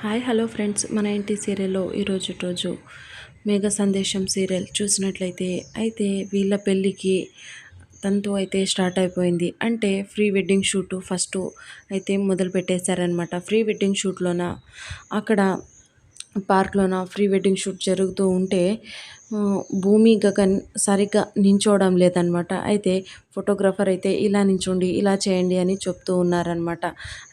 Hi hello friends. మన ఇంటి సీరియల్లో ఈరోజు రోజు మేఘ సందేశం సీరియల్ చూసినట్లయితే అయితే వీళ్ళ పెళ్ళికి తంతు అయితే స్టార్ట్ అయిపోయింది. అంటే ప్రీ వెడ్డింగ్ షూట్ ఫస్ట్ అయితే మొదలు పెట్టేశారనమాట ప్రీ వెడ్డింగ్ షూట్లోన అక్కడ పార్క్లోన ప్రీ వెడ్డింగ్ షూట్ జరుగుతూ ఉంటే భూమి గగన్ సరిగ్గా నించోవడం లేదనమాట అయితే ఫోటోగ్రాఫర్ అయితే ఇలా నించోండి ఇలా చేయండి అని చెప్తూ ఉన్నారనమాట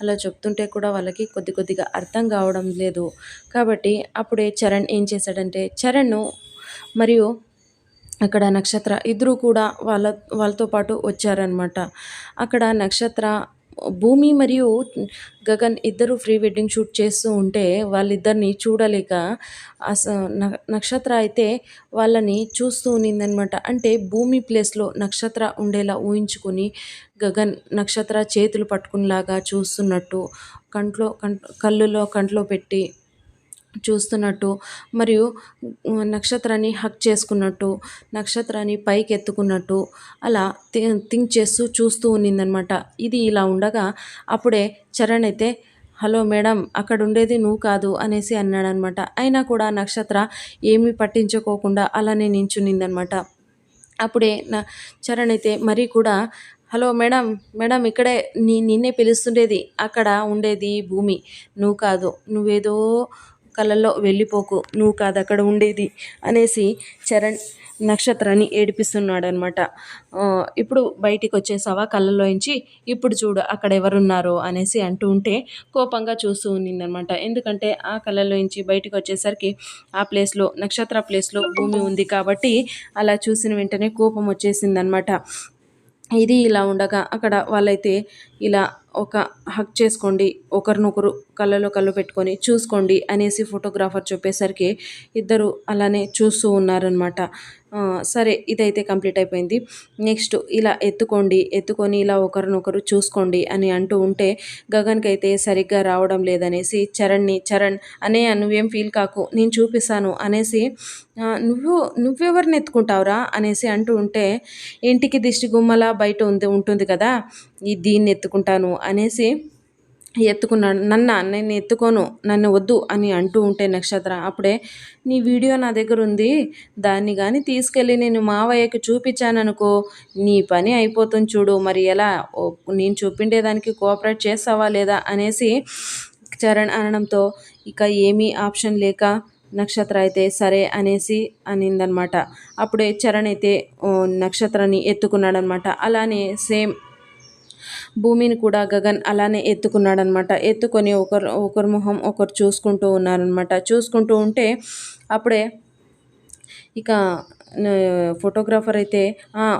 అలా చెప్తుంటే కూడా వాళ్ళకి కొద్ది కొద్దిగా అర్థం కావడం లేదు. కాబట్టి అప్పుడే చరణ్ ఏం చేశాడంటే చరణ్ మరియు అక్కడ నక్షత్ర ఇద్దరు కూడా వాళ్ళ వాళ్ళతో పాటు వచ్చారనమాట అక్కడ నక్షత్ర భూమి మరియు గగన్ ఇద్దరు ప్రీ వెడ్డింగ్ షూట్ చేస్తూ ఉంటే వాళ్ళిద్దరిని చూడలేక అస నక్షత్ర అయితే వాళ్ళని చూస్తూ ఉన్నిందనమాట అంటే భూమి ప్లేస్లో నక్షత్ర ఉండేలా ఊహించుకొని గగన్ నక్షత్ర చేతులు పట్టుకునేలాగా చూస్తున్నట్టు కంట్లో కళ్ళులో కంట్లో పెట్టి చూస్తున్నట్టు మరియు నక్షత్రాన్ని హక్ చేసుకున్నట్టు నక్షత్రాన్ని పైకి ఎత్తుకున్నట్టు అలా థింక్ చేస్తూ చూస్తూ ఉన్నిందనమాట ఇది ఇలా ఉండగా అప్పుడే చరణ్ అయితే హలో మేడం అక్కడ ఉండేది నువ్వు కాదు అనేసి అన్నాడనమాట అయినా కూడా నక్షత్ర ఏమీ పట్టించుకోకుండా అలానే నించునిందనమాట అప్పుడే నా చరణ్ అయితే మరీ కూడా హలో మేడం మేడం ఇక్కడే నీ నిన్నే పిలుస్తుండేది అక్కడ ఉండేది భూమి నువ్వు కాదు నువ్వేదో కళ్ళల్లో వెళ్ళిపోకు నువ్వు కాదు అక్కడ ఉండేది అనేసి చరణ్ నక్షత్రాన్ని ఏడిపిస్తున్నాడు అనమాట ఇప్పుడు బయటికి వచ్చేసావా కళ్ళలోంచి ఇప్పుడు చూడు అక్కడ ఎవరున్నారు అనేసి అంటూ ఉంటే కోపంగా చూస్తూ ఉన్నిందనమాట ఎందుకంటే ఆ కళ్ళలోంచి బయటికి వచ్చేసరికి ఆ ప్లేస్లో నక్షత్ర ప్లేస్లో భూమి ఉంది కాబట్టి అలా చూసిన వెంటనే కోపం వచ్చేసిందనమాట ఇది ఇలా ఉండగా అక్కడ వాళ్ళైతే ఇలా ఒక హక్ చేసుకోండి ఒకరినొకరు కళ్ళలో కళ్ళు పెట్టుకొని చూసుకోండి అనేసి ఫోటోగ్రాఫర్ చెప్పేసరికి ఇద్దరు అలానే చూస్తూ ఉన్నారనమాట సరే ఇదైతే కంప్లీట్ అయిపోయింది. నెక్స్ట్ ఇలా ఎత్తుకోండి ఎత్తుకొని ఇలా ఒకరినొకరు చూసుకోండి అని అంటూ ఉంటే గగన్కి అయితే సరిగ్గా రావడం లేదనేసి చరణ్ని చరణ్ అనే నువ్వేం ఫీల్ కాకు నేను చూపిస్తాను అనేసి నువ్వు నువ్వెవరిని ఎత్తుకుంటావురా? అనేసి అంటూ ఉంటే ఇంటికి దిష్టి గుమ్మలా బయట ఉంది ఉంటుంది కదా ఈ దీన్ని ఎత్తుకుంటాను అనేసి ఎత్తుకున్నాడు. నన్న నేను ఎత్తుకోను నన్ను వద్దు అని అంటూ ఉంటే నక్షత్ర అప్పుడే నీ వీడియో నా దగ్గర ఉంది. దాన్ని కానీ తీసుకెళ్ళి నేను మావయ్యకి చూపించాననుకో నీ పని అయిపోతుంది చూడు. మరి ఎలా? నేను చూపిండేదానికి కోఆపరేట్ చేస్తావా లేదా? అనేసి చరణ్ అనడంతో ఇక ఏమీ ఆప్షన్ లేక నక్షత్ర అయితే సరే అనేసి అనిందనమాట. అప్పుడే చరణ్ అయితే నక్షత్రాన్ని ఎత్తుకున్నాడనమాట. అలానే సేమ్ భూమిని కూడా గగన్ అలానే ఎత్తుకున్నాడనమాట. ఎత్తుకొని ఒకరు ఒకరి మొహం ఒకరు చూసుకుంటూ ఉన్నారనమాట. చూసుకుంటూ ఉంటే అప్పుడే ఇక ఫోటోగ్రాఫర్ అయితే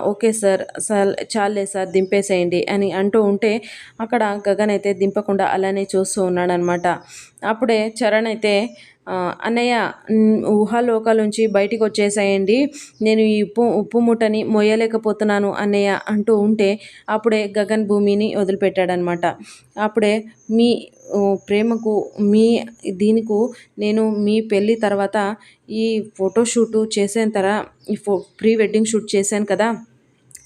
ఓకే సార్ సార్ చాలే సార్ దింపేసేయండి అని అంటూ ఉంటే అక్కడ గగన్ అయితే దింపకుండా అలానే చూస్తూ ఉన్నాడనమాట. అప్పుడే చరణ్ అయితే అన్నయ్య ఊహాలోకాలుంచి బయటికి వచ్చేసేయండి నేను ఈ ఉప్పు ఉప్పు మూటని మొయ్యలేకపోతున్నాను అన్నయ్య అంటూ ఉంటే అప్పుడే గగన్ భూమిని వదిలిపెట్టాడనమాట. అప్పుడే మీ ప్రేమకు మీ దీనికి నేను మీ పెళ్ళి తర్వాత ఈ ఫోటోషూటు చేసిన ఈ ఫో ప్రీ వెడ్డింగ్ షూట్ చేశాను కదా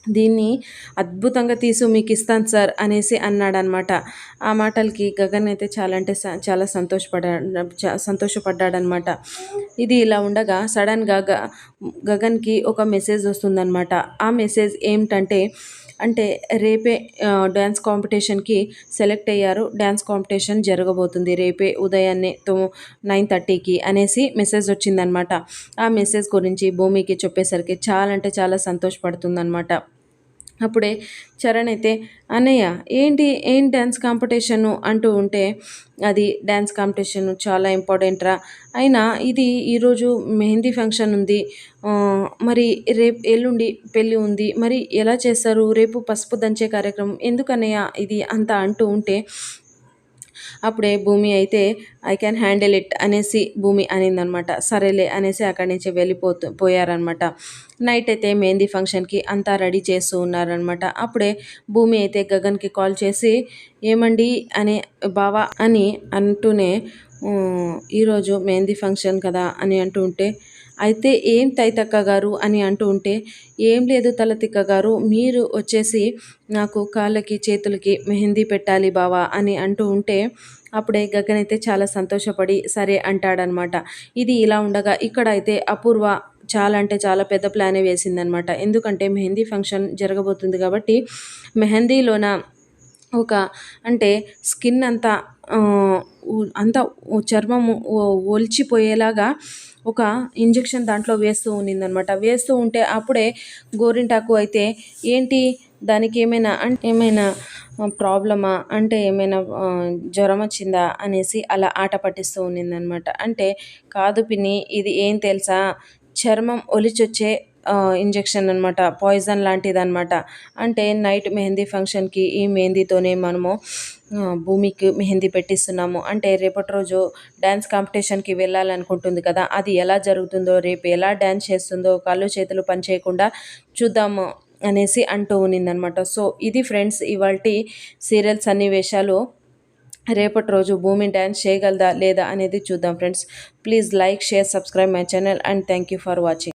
దీన్ని అద్భుతంగా తీసి మీకు ఇస్తాను సార్ అనేసి అన్నాడనమాట ఆ మాటలకి గగన్ అయితే చాలా అంటే చాలా సంతోషపడా సంతోషపడ్డాడనమాట ఇది ఇలా ఉండగా సడన్గా గగన్కి ఒక మెసేజ్ వస్తుందన్నమాట. ఆ మెసేజ్ ఏమిటంటే అంటే రేపే డ్యాన్స్ కాంపిటీషన్కి సెలెక్ట్ అయ్యారు. డ్యాన్స్ కాంపిటీషన్ జరగబోతుంది. రేపే ఉదయాన్నే తో నైన్ థర్టీకి అనేసి మెసేజ్ వచ్చిందనమాట. ఆ మెసేజ్ గురించి భూమికి చెప్పేసరికి చాలా అంటే చాలా సంతోషపడుతుందనమాట. అప్పుడే చరణ్ అయితే అన్నయ్య ఏంటి ఏం డ్యాన్స్ కాంపిటీషను? అంటూ ఉంటే అది డ్యాన్స్ కాంపిటీషన్ చాలా ఇంపార్టెంట్ రా. అయినా ఇది ఈరోజు మెహందీ ఫంక్షన్ ఉంది. మరి రేపు ఎల్లుండి పెళ్ళి ఉంది. మరి ఎలా చేస్తారు? రేపు పసుపు దంచే కార్యక్రమం ఎందుకన్నయ్య ఇది? అంత అంటూ ఉంటే అప్పుడే భూమి అయితే ఐ క్యాన్ హ్యాండిల్ ఇట్ అనేసి భూమి అనిందనమాట. సరేలే అనేసి అక్కడి నుంచి వెళ్ళిపోతూ పోయారనమాట. నైట్ అయితే మెహందీ ఫంక్షన్కి అంతా రెడీ చేస్తూ ఉన్నారనమాట. అప్పుడే భూమి అయితే గగన్కి కాల్ చేసి ఏమండి? అనే బావా అని అంటూనే ఈరోజు మెహందీ ఫంక్షన్ కదా అని అంటూ ఉంటే అయితే ఏం తైతక్క గారు అని అంటూ ఉంటే ఏం లేదు తలతిక్క గారు మీరు వచ్చేసి నాకు కాళ్ళకి చేతులకి మెహందీ పెట్టాలి బావా అని అంటూ ఉంటే అప్పుడే గగన్ అయితే చాలా సంతోషపడి సరే అంటాడనమాట. ఇది ఇలా ఉండగా ఇక్కడ అయితే అపూర్వ చాలా అంటే చాలా పెద్ద ప్లానే వేసిందనమాట. ఎందుకంటే మెహందీ ఫంక్షన్ జరగబోతుంది కాబట్టి మెహందీలోన ఒక అంటే స్కిన్ అంతా అంతా చర్మము ఒలిచిపోయేలాగా ఒక ఇంజెక్షన్ దాంట్లో వేస్తూ ఉన్నిందనమాట వేస్తూ ఉంటే అప్పుడే గోరింటాకు అయితే ఏంటి? దానికి ఏమైనా అంటే ఏమైనా ప్రాబ్లమా? అంటే ఏమైనా జ్వరం వచ్చిందా? అనేసి అలా ఆట పట్టిస్తూ ఉన్నిందనమాట అంటే కాదు పిన్ని ఇది ఏం తెలుసా? చర్మం ఒలిచొచ్చే ఇంజెక్షన్ అనమాట పాయిజన్ లాంటిది అనమాట అంటే నైట్ మెహందీ ఫంక్షన్కి ఈ మెహందీతోనే మనము భూమికి మెహందీ పెట్టిస్తున్నాము. అంటే రేపటి రోజు డ్యాన్స్ కాంపిటీషన్కి వెళ్ళాలనుకుంటుంది కదా అది ఎలా జరుగుతుందో రేపు ఎలా డ్యాన్స్ చేస్తుందో కాళ్ళు చేతులు పని చేయకుండా చూద్దాము అనేసి అంటూ ఉన్నిందనమాట సో ఇది ఫ్రెండ్స్ ఇవాళ సీరియల్ సన్నివేశాలు రేపటి రోజు భూమి డ్యాన్స్ చేయగలదా లేదా అనేది చూద్దాం friends please like share subscribe my channel and thank you for watching